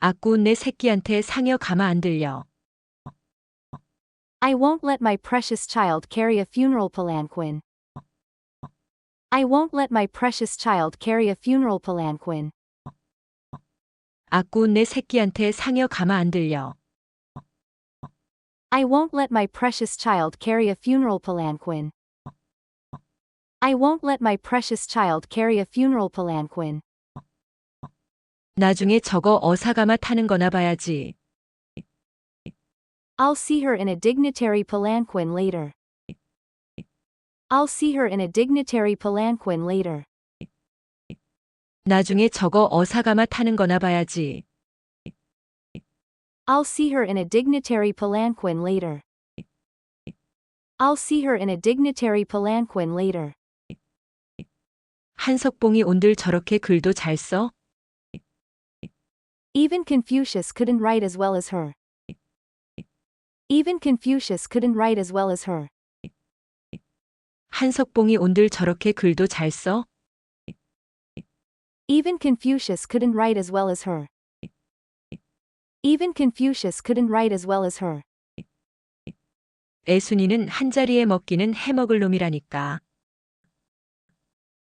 아꾸 내 새끼한테 상여 가마 안 들려. I won't let my precious child carry a funeral palanquin. I won't let my precious child carry a funeral palanquin. 아꾸 내 새끼한테 상여 가마 안 들려. I won't let my precious child carry a funeral palanquin. I won't let my precious child carry a funeral palanquin. 나중에 저거 어사가마 타는 거나 봐야지. I'll see her in a dignitary palanquin later. I'll see her in a dignitary palanquin later. 나중에 저거 어사가마 타는 거나 봐야지. I'll see her in a dignitary palanquin later. I'll see her in a dignitary palanquin later. 한석봉이 온들 저렇게 글도 잘 써? Even Confucius couldn't write as well as her. Even Confucius couldn't write as well as her. 한석봉이 온들 저렇게 글도 잘 써? Even Confucius couldn't write as well as her. Even Confucius couldn't write as well as her. 애순이는 한자리에 먹기는 해먹을 놈이라니까.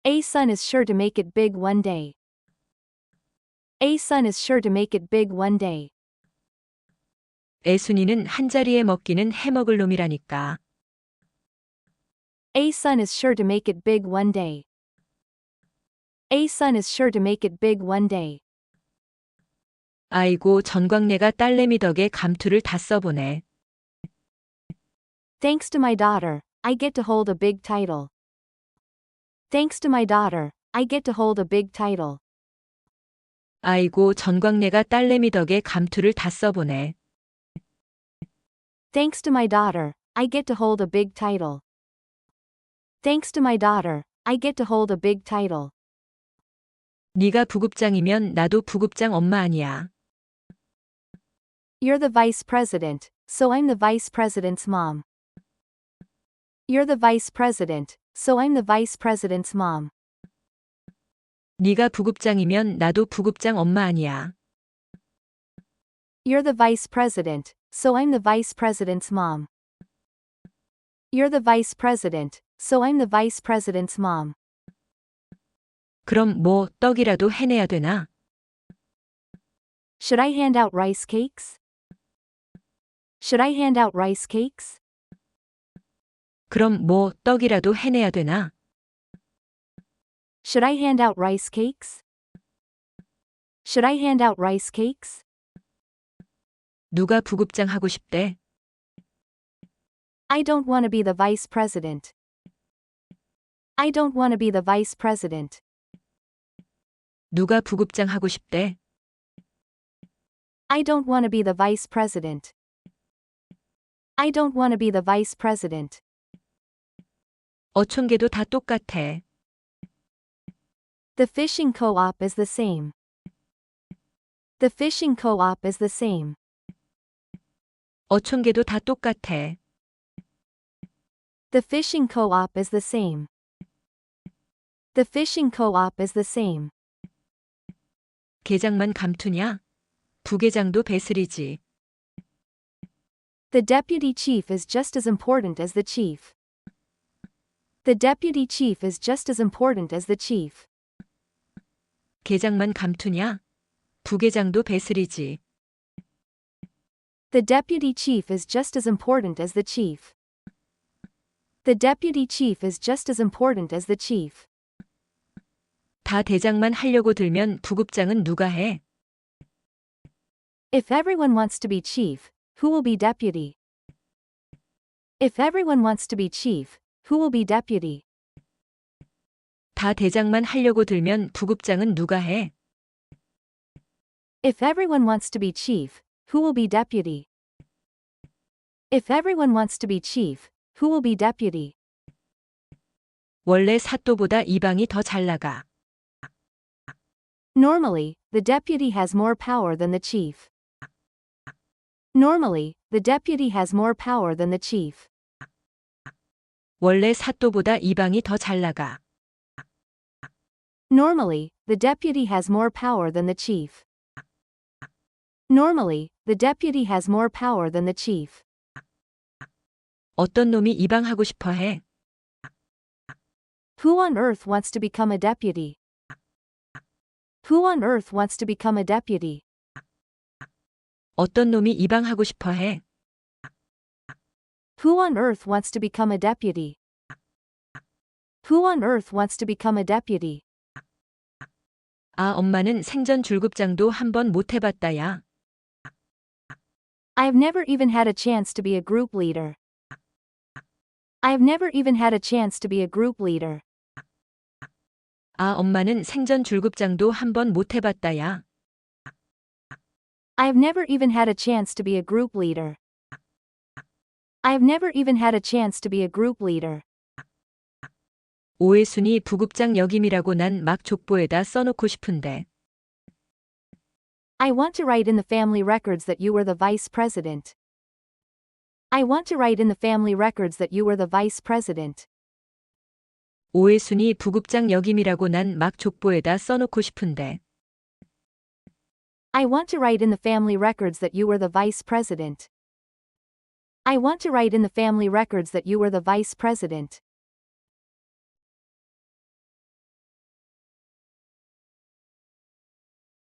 A son is sure to make it big one day. A son is sure to make it big one day. 애순이는 한자리에 먹기는 해먹을 놈이라니까. A son is sure to make it big one day. A son is sure to make it big one day. 아이고 전광래가 딸내미 덕에 감투를 다 써보네. Thanks to my daughter, I get to hold a big title. Thanks to my daughter, I get to hold a big title. 아이고 전광래가 딸내미 덕에 감투를 다 써보네. Thanks to my daughter, I get to hold a big title. Thanks to my daughter, I get to hold a big title. 네가 부급장이면 나도 부급장 엄마 아니야. You're the vice president, so I'm the vice president's mom. You're the vice president, so I'm the vice president's mom. 네가 부급장이면 나도 부급장 엄마 아니야. You're the vice president, so I'm the vice president's mom. You're the vice president, so I'm the vice president's mom. 그럼 뭐 떡이라도 해내야 되나? Should I hand out rice cakes? Should I hand out rice cakes? 그럼 뭐 떡이라도 해내야 되나? Should I hand out rice cakes? Should I hand out rice cakes? 누가 부급장 하고 싶대? I don't want to be the vice president. I don't want to be the vice president. 누가 부급장 하고 싶대? I don't want to be the vice president. I don't want to be the vice president. 어촌계도 다 똑같아. The fishing co-op is the same. The fishing co-op is the same. 어촌계도 다 똑같아. The fishing co-op is the same. The fishing co-op is the same. 계장만 감투냐? 부계장도 배슬이지. The deputy chief is just as important as the chief. The deputy chief is just as important as the chief. 계장만 감투냐? 부계장도 배슬이지. The deputy chief is just as important as the chief. The deputy chief is just as important as the chief. 다 대장만 하려고 들면 부급장은 누가 해? If everyone wants to be chief, who will be deputy? If everyone wants to be chief, who will be deputy? 다 대장만 하려고 들면 부급장은 누가 해? If everyone wants to be chief, who will be deputy? If everyone wants to be chief, who will be deputy? 원래 사또보다 이방이 더 잘 나가. Normally, the deputy has more power than the chief. Normally, the deputy has more power than the chief. 원래 사또보다 이방이 더 잘 나가. Normally, the deputy has more power than the chief. Normally, the deputy has more power than the chief. 어떤 놈이 이방하고 싶어 해? Who on earth wants to become a deputy? Who on earth wants to become a deputy? 어떤 놈이 이방하고 싶어 해? Who on earth wants to become a deputy? Who on earth wants to become a deputy? 아, 엄마는 생전 줄급장도 한 번 못 해봤다야. I have never even had a chance to be a group leader. I have never even had a chance to be a group leader. 아, 엄마는 생전 줄급장도 한 번 못 해봤다야. I have never even had a chance to be a group leader. I have never even had a chance to be a group leader. 오해순이 부급장 역임이라고 난 막 족보에다 써놓고 싶은데. I want to write in the family records that you were the vice president. I want to write in the family records that you were the vice president. 오해순이 부급장 역임이라고 난 막 족보에다 써놓고 싶은데. I want to write in the family records that you were the vice president. I want to write in the family records that you were the vice president.